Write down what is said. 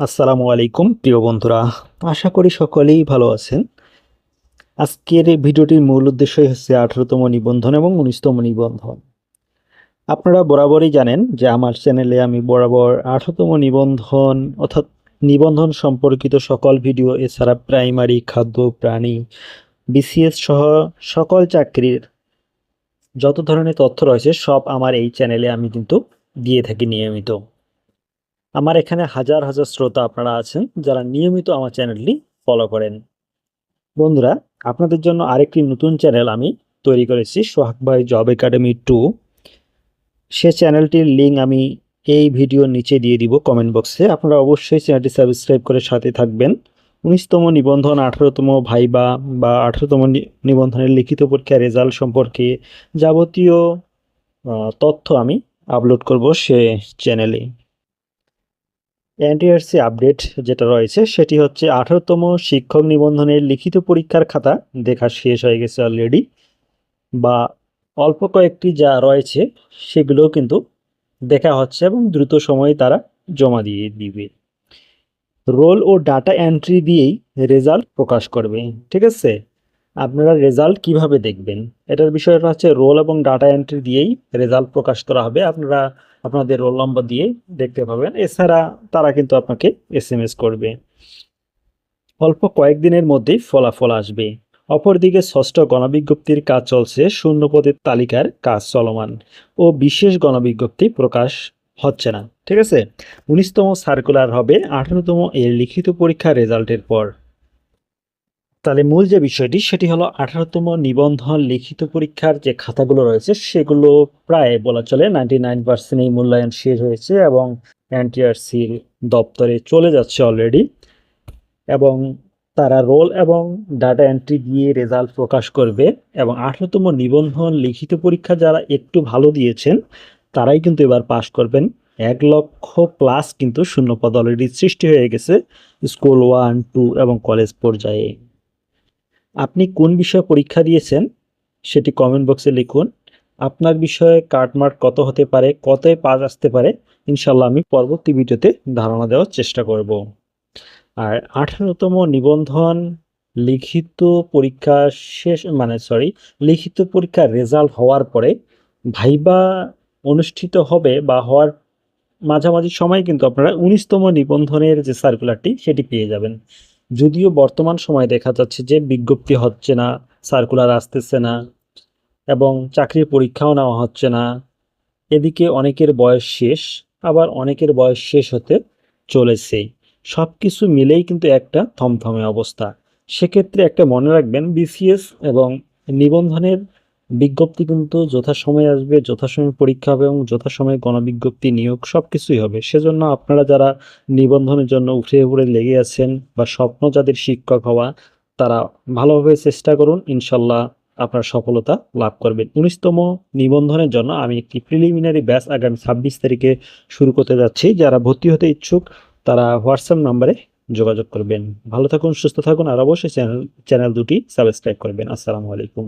আসসালামু আলাইকুম, প্রিয় বন্ধুরা। আশা করি সকলেই ভালো আছেন। আজকের ভিডিওটির মূল উদ্দেশ্যই হচ্ছে আঠারোতম নিবন্ধন এবং উনিশতম নিবন্ধন। আপনারা বরাবরই জানেন যে আমার চ্যানেলে আমি বরাবর আঠারোতম নিবন্ধন অর্থাৎ নিবন্ধন সম্পর্কিত সকল ভিডিও, এছাড়া প্রাইমারি, খাদ্য, প্রাণী, বিসিএস সহ সকল চাকরির যত ধরনের তথ্য রয়েছে সব আমার এই চ্যানেলে আমি কিন্তু দিয়ে থাকি নিয়মিত। আমার এখানে হাজার হাজার শ্রোতা আপনারা আছেন যারা নিয়মিত আমার চ্যানেলটি ফলো করেন। বন্ধুরা, আপনাদের জন্য আরেকটি নতুন চ্যানেল আমি তৈরি করেছি, সোহাগ ভাই জব একাডেমি টু। সে চ্যানেলটির লিঙ্ক আমি এই ভিডিওর নিচে দিয়ে দিব কমেন্ট বক্সে। আপনারা অবশ্যই চ্যানেলটি সাবস্ক্রাইব করে সাথে থাকবেন। উনিশতম নিবন্ধন, আঠারোতম ভাইবা বা আঠারোতম নিবন্ধনের লিখিত পরীক্ষার রেজাল্ট সম্পর্কে যাবতীয় তথ্য আমি আপলোড করব সে চ্যানেলে। এনটিআরসি আপডেট যেটা রয়েছে, সেটি হচ্ছে আঠারোতম শিক্ষক নিবন্ধনের লিখিত পরীক্ষার খাতা দেখা শেষ হয়ে গেছে অলরেডি বা অল্প কয়েকটি যা রয়েছে, সেগুলোও কিন্তু দেখা হচ্ছে এবং দ্রুত সময়ে তারা জমা দিয়ে দিবে। রোল ও ডাটা এন্ট্রি দিয়েই রেজাল্ট প্রকাশ করবে, ঠিক আছে? আপনারা রেজাল্ট কীভাবে দেখবেন? এটার বিষয়টা হচ্ছে রোল এবং ডাটা এন্ট্রি দিয়েই রেজাল্ট প্রকাশ করা হবে। আপনারা আপনাদের রোল নম্বর দিয়ে দেখতে পাবেন। এছাড়া তারা কিন্তু আপনাকে এস করবে। অল্প কয়েকদিনের মধ্যেই ফলাফল আসবে। অপরদিকে ষষ্ঠ গণবিজ্ঞপ্তির কাজ চলছে শূন্য পদের তালিকার কাজ চলমান ও বিশেষ গণবিজ্ঞপ্তি প্রকাশ হচ্ছে না। ঠিক আছে? উনিশতম সার্কুলার হবে, আঠারোতম এর লিখিত পরীক্ষার রেজাল্টের পর। তাহলে মূল যে বিষয়টি, সেটি হলো আঠারোতম নিবন্ধন লিখিত পরীক্ষার যে খাতাগুলো রয়েছে, সেগুলো প্রায় বলা চলে নাইনটি নাইন পার্সেন্ট এই মূল্যায়ন শেষ হয়েছে এবং এনটিআরসির দপ্তরে চলে যাচ্ছে অলরেডি এবং তারা রোল এবং ডাটা এন্ট্রি দিয়ে রেজাল্ট প্রকাশ করবে এবং আঠারোতম নিবন্ধন লিখিত পরীক্ষা যারা একটু ভালো দিয়েছেন, তারাই কিন্তু এবার পাশ করবেন। এক লক্ষ প্লাস কিন্তু শূন্যপদ অলরেডি সৃষ্টি হয়ে গেছে স্কুল ওয়ান টু এবং কলেজ পর্যায়ে। আপনি কোন বিষয়ে পরীক্ষা দিয়েছেন সেটি কমেন্ট বক্সে লিখুন। আপনার বিষয়ে কাটমার্ক কত হতে পারে কতই পাস আসতে পারে ইনশাল্লাহ আমি পরবর্তী ভিডিওতে ধারণা দেওয়ার চেষ্টা করব। আর আঠারোতম নিবন্ধন লিখিত পরীক্ষা শেষ মানে সরি লিখিত পরীক্ষার রেজাল্ট হওয়ার পরে ভাইবা অনুষ্ঠিত হবে বা হওয়ার মাঝামাঝি সময় কিন্তু আপনারা উনিশতম নিবন্ধনের যে সার্কুলারটি সেটি পেয়ে যাবেন। যদিও বর্তমান সময়ে দেখা যাচ্ছে যে বিজ্ঞপ্তি হচ্ছে না সার্কুলার আসতেছে না এবং চাকরির পরীক্ষাও নেওয়া হচ্ছে না। এদিকে অনেকের বয়স শেষ, আবার অনেকের বয়স শেষ হতে চলেছে। সব কিছু মিলেই কিন্তু একটা থমথমে অবস্থা। সেক্ষেত্রে একটা মনে রাখবেন বিসিএস এবং নিবন্ধনের বিজ্ঞপ্তি কিন্তু যথাসময়ে আসবে, যথাসময়ে পরীক্ষা হবে এবং যথাসময়ে গণবিজ্ঞপ্তি নিয়োগ সব কিছুই হবে। সেজন্য আপনারা যারা নিবন্ধনের জন্য উঠে পড়ে লেগে আছেন বা স্বপ্ন যাদের শিক্ষক হওয়া, তারা ভালোভাবে চেষ্টা করুন, ইনশাল্লাহ আপনার সফলতা লাভ করবেন। উনিশতম নিবন্ধনের জন্য আমি একটি প্রিলিমিনারি ব্যাচ আগামী ছাব্বিশ তারিখে শুরু করতে যাচ্ছি। যারা ভর্তি হতে ইচ্ছুক, তারা হোয়াটসঅ্যাপ নাম্বারে যোগাযোগ করবেন। ভালো থাকুন, সুস্থ থাকুন, আর অবশ্যই চ্যানেল চ্যানেল দুটি সাবস্ক্রাইব করবেন। আসসালামু আলাইকুম।